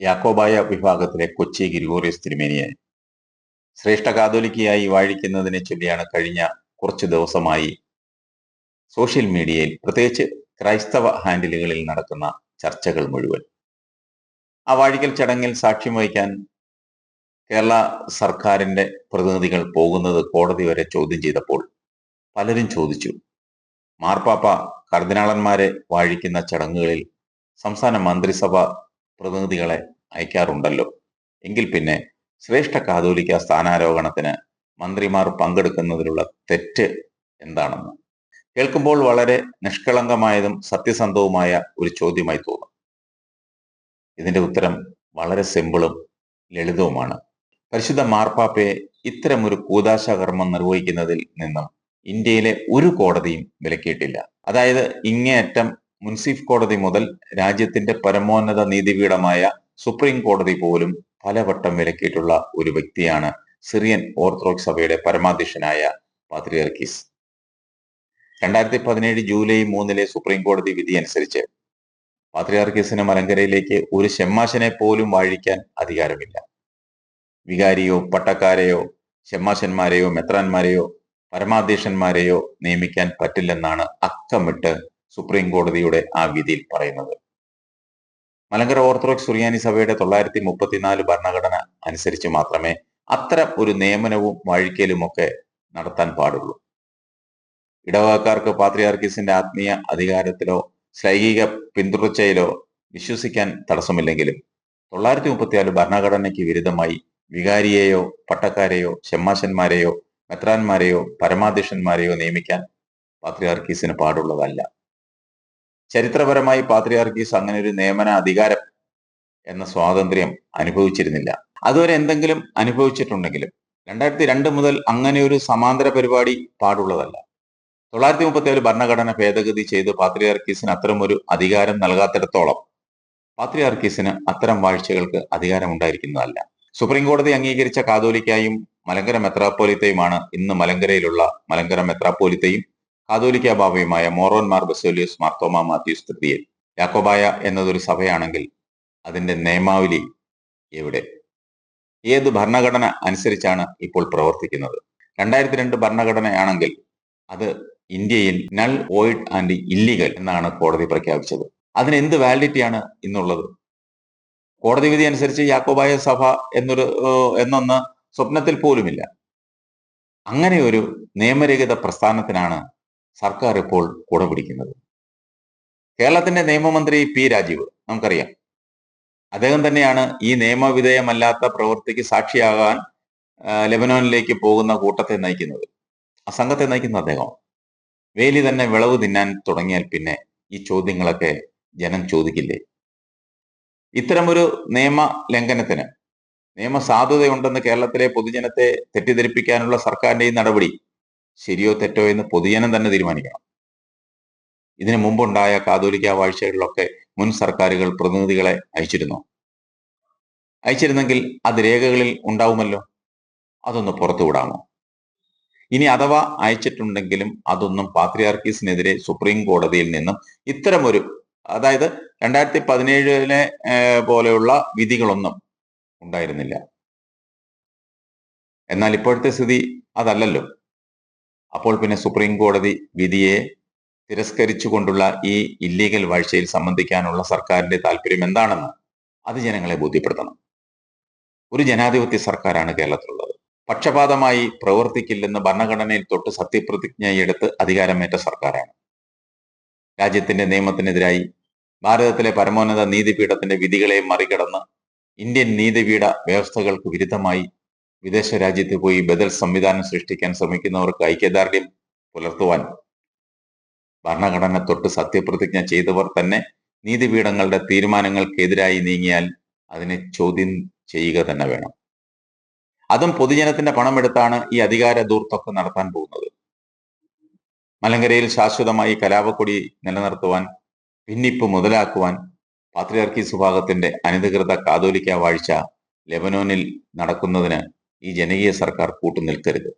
യാക്കോബായ വിഭാഗത്തിലെ കൊച്ചി ഗിരിഗോറിയസ് തിരുമേനിയെ ശ്രേഷ്ഠ കാതോലിക്കയായി വാഴിക്കുന്നതിനെ ചൊല്ലിയാണ് കഴിഞ്ഞ കുറച്ച് ദിവസമായി സോഷ്യൽ മീഡിയയിൽ പ്രത്യേകിച്ച് ക്രൈസ്തവ ഹാൻഡിലുകളിൽ നടക്കുന്ന ചർച്ചകൾ മുഴുവൻ. ആ വാഴിക്കൽ ചടങ്ങിൽ സാക്ഷ്യം വഹിക്കാൻ കേരള സർക്കാരിന്റെ പ്രതിനിധികൾ പോകുന്നത് കോടതി വരെ ചോദ്യം ചെയ്തപ്പോൾ പലരും ചോദിച്ചു മാർപ്പാപ്പ കർദിനാളന്മാരെ വാഴിക്കുന്ന ചടങ്ങുകളിൽ സംസ്ഥാന മന്ത്രിസഭ പ്രതിനിധികളെ അയക്കാറുണ്ടല്ലോ. എങ്കിൽ പിന്നെ ശ്രേഷ്ഠ കാതോലിക്ക സ്ഥാനാരോഹണത്തിന് മന്ത്രിമാർ പങ്കെടുക്കുന്നതിലുള്ള തെറ്റ് എന്താണെന്ന്? കേൾക്കുമ്പോൾ വളരെ നിഷ്കളങ്കമായതും സത്യസന്ധവുമായ ഒരു ചോദ്യമായി തോന്നും. ഇതിന്റെ ഉത്തരം വളരെ സിമ്പിളും ലളിതവുമാണ്. പരിശുദ്ധ മാർപ്പാപ്പയെ ഇത്തരമൊരു കൂതാശകർമ്മം നിർവഹിക്കുന്നതിൽ നിന്നും ഇന്ത്യയിലെ ഒരു കോടതിയും വിലക്കിയിട്ടില്ല. അതായത് ഇങ്ങേയറ്റം മുൻസിഫ് കോടതി മുതൽ രാജ്യത്തിന്റെ പരമോന്നത നീതിപീഠമായ സുപ്രീം കോടതി പോലും പലവട്ടം വിലക്കിയിട്ടുള്ള ഒരു വ്യക്തിയാണ് സിറിയൻ ഓർത്തഡോക്സ് സഭയുടെ പരമാധ്യക്ഷനായ പാത്രിയർക്കീസ്. രണ്ടായിരത്തി പതിനേഴ് ജൂലൈ മൂന്നിലെ സുപ്രീം കോടതി വിധി അനുസരിച്ച് പാത്രിയാർക്കീസിന് മലങ്കരയിലേക്ക് ഒരു ഷെമ്മാശനെ പോലും വാഴിക്കാൻ അധികാരമില്ല. വികാരിയോ പട്ടക്കാരെയോ ഷെമ്മാശന്മാരെയോ മെത്രാന്മാരെയോ പരമാധ്യക്ഷന്മാരെയോ നിയമിക്കാൻ പറ്റില്ലെന്നാണ് അക്കമിട്ട് സുപ്രീം കോടതിയുടെ ആ വിധിയിൽ പറയുന്നത്. മലങ്കര ഓർത്തഡോക്സ് സുറിയാനി സഭയുടെ തൊള്ളായിരത്തി മുപ്പത്തിനാല് ഭരണഘടന അനുസരിച്ച് മാത്രമേ അത്തരം ഒരു നിയമനവും വാഴിക്കലുമൊക്കെ നടത്താൻ പാടുള്ളൂ. ഇടവകക്കാർക്ക് പാത്രിയാർക്കിസിന്റെ ആത്മീയ അധികാരത്തിലോ ശൈകിക പിന്തുടർച്ചയിലോ വിശ്വസിക്കാൻ തടസ്സമില്ലെങ്കിലും തൊള്ളായിരത്തി മുപ്പത്തിനാല് ഭരണഘടനയ്ക്ക് വിരുദ്ധമായി വികാരിയെയോ പട്ടക്കാരെയോ ഷെമ്മാശന്മാരെയോ മെത്രാന്മാരെയോ പരമാധ്യക്ഷന്മാരെയോ നിയമിക്കാൻ പാത്രിയാർക്കീസിന് പാടുള്ളതല്ല. ചരിത്രപരമായി പാത്രിയാർക്കീസ് അങ്ങനെ ഒരു നിയമന അധികാരം എന്ന സ്വാതന്ത്ര്യം അനുഭവിച്ചിരുന്നില്ല. അതുവരെ എന്തെങ്കിലും അനുഭവിച്ചിട്ടുണ്ടെങ്കിലും രണ്ടായിരത്തി രണ്ട് മുതൽ അങ്ങനെ ഒരു സമാന്തര പരിപാടി പാടുള്ളതല്ല. തൊള്ളായിരത്തി മുപ്പത്തിയേഴ് ഭരണഘടന ഭേദഗതി ചെയ്ത് പാത്രിയാർക്കീസിന് അത്തരം ഒരു അധികാരം നൽകാത്തിടത്തോളം പാത്രിയാർക്കീസിന് അത്തരം വാഴ്ചകൾക്ക് അധികാരം ഉണ്ടായിരിക്കുന്നതല്ല. സുപ്രീം കോടതി അംഗീകരിച്ച കാതോലിക്കായും മലങ്കര മെത്രാപ്പോലിത്തയുമാണ് ഇന്ന് മലങ്കരയിലുള്ള മലങ്കര മെത്രാപ്പോലിത്തയും കാതോലിക്ക ബാബയുമായ മോറോൻ മാർ ബസോലിയസ് മാർത്തോമ മാത്യൂസ് തൃതീയൻ. യാക്കോബായ എന്നതൊരു സഭയാണെങ്കിൽ അതിന്റെ നിയമാവലി എവിടെ? ഏത് ഭരണഘടന അനുസരിച്ചാണ് ഇപ്പോൾ പ്രവർത്തിക്കുന്നത്? രണ്ടായിരത്തി രണ്ട് ഭരണഘടനയാണെങ്കിൽ അത് ഇന്ത്യയിൽ നൾ വോയിഡ് ആൻഡ് ഇല്ലീഗൽ എന്നാണ് കോടതി പ്രഖ്യാപിച്ചത്. അതിന് എന്ത് വാലിഡിറ്റിയാണ് ഇന്നുള്ളത് കോടതി വിധി അനുസരിച്ച് യാക്കോബായ സഭ എന്നൊരു എന്നൊന്ന് സ്വപ്നത്തിൽ പോലുമില്ല. അങ്ങനെ ഒരു നിയമരഹിത പ്രസ്ഥാനത്തിനാണ് സർക്കാർ ഇപ്പോൾ കൂടെ പിടിക്കുന്നത്. കേരളത്തിന്റെ നിയമമന്ത്രി പി രാജീവ് നമുക്കറിയാം. അദ്ദേഹം തന്നെയാണ് ഈ നിയമവിധേയമല്ലാത്ത പ്രവൃത്തിക്ക് സാക്ഷിയാകാൻ ലെബനോനിലേക്ക് പോകുന്ന കൂട്ടത്തെ നയിക്കുന്നത്. ആ സംഘത്തെ നയിക്കുന്ന അദ്ദേഹം. വേലി തന്നെ വിളവ് തിന്നാൻ തുടങ്ങിയാൽ പിന്നെ ഈ ചോദ്യങ്ങളൊക്കെ ജനം ചോദിക്കില്ലേ? ഇത്തരമൊരു നിയമ ലംഘനത്തിന് നിയമസാധുതയുണ്ടെന്ന് കേരളത്തിലെ പൊതുജനത്തെ തെറ്റിദ്ധരിപ്പിക്കാനുള്ള സർക്കാരിന്റെ ഈ നടപടി ശരിയോ തെറ്റോ എന്ന് പൊതുജനം തന്നെ തീരുമാനിക്കണം. ഇതിനു മുമ്പുണ്ടായ കാതോലിക്ക വാഴ്ചകളിലൊക്കെ മുൻ സർക്കാരുകൾ പ്രതിനിധികളെ അയച്ചിരുന്നു. അയച്ചിരുന്നെങ്കിൽ അത് രേഖകളിൽ ഉണ്ടാവുമല്ലോ? അതൊന്ന് പുറത്തുവിടാമോ ഇനി അഥവാ അയച്ചിട്ടുണ്ടെങ്കിലും അതൊന്നും പാത്രിയാർക്കീസിനെതിരെ സുപ്രീം കോടതിയിൽ നിന്നും ഇത്തരമൊരു അതായത് രണ്ടായിരത്തി പതിനേഴിലെ പോലെയുള്ള വിധികളൊന്നും ഉണ്ടായിരുന്നില്ല. എന്നാൽ ഇപ്പോഴത്തെ സ്ഥിതി അതല്ലല്ലോ. അപ്പോൾ പിന്നെ സുപ്രീം കോടതി വിധിയെ തിരസ്കരിച്ചുകൊണ്ടുള്ള ഈ ഇല്ലീഗൽ വാഴ്ചയിൽ സംബന്ധിക്കാനുള്ള സർക്കാരിന്റെ താല്പര്യം എന്താണെന്ന് അത് ജനങ്ങളെ ബോധ്യപ്പെടുത്തണം. ഒരു ജനാധിപത്യ സർക്കാരാണ് കേരളത്തിലുള്ളത്. പക്ഷപാതമായി പ്രവർത്തിക്കില്ലെന്ന് ഭരണഘടനയിൽ തൊട്ട് സത്യപ്രതിജ്ഞയെടുത്ത് അധികാരമേറ്റ സർക്കാരാണ്. രാജ്യത്തിന്റെ നിയമത്തിനെതിരായി ഭാരതത്തിലെ പരമോന്നത നീതിപീഠത്തിന്റെ വിധികളെ മറികടന്ന് ഇന്ത്യൻ നീതിപീഠ വ്യവസ്ഥകൾക്ക് വിരുദ്ധമായി വിദേശ രാജ്യത്ത് പോയി ബദൽ സംവിധാനം സൃഷ്ടിക്കാൻ ശ്രമിക്കുന്നവർക്ക് ഐക്യദാർഢ്യം പുലർത്തുവാൻ ഭരണഘടന തൊട്ട് സത്യപ്രതിജ്ഞ ചെയ്തവർ തന്നെ നീതിപീഠങ്ങളുടെ തീരുമാനങ്ങൾക്കെതിരായി നീങ്ങിയാൽ അതിനെ ചോദ്യം ചെയ്യുക തന്നെ വേണം. അതും പൊതുജനത്തിന്റെ പണമെടുത്താണ് ഈ അധികാര ദൂർത്തൊക്കെ നടത്താൻ പോകുന്നത്. മലങ്കരയിൽ ശാശ്വതമായി കലാപക്കൊടി നിലനിർത്തുവാൻ ഭിന്നിപ്പ് മുതലാക്കുവാൻ പാത്രിയാർക്കീസ് വിഭാഗത്തിന്റെ അനധികൃത കാതോലിക്ക വാഴ്ച ലെബനോനിൽ നടക്കുന്നതിന് ഈ ജനകീയ സർക്കാർ കൂട്ടുനിൽക്കരുത്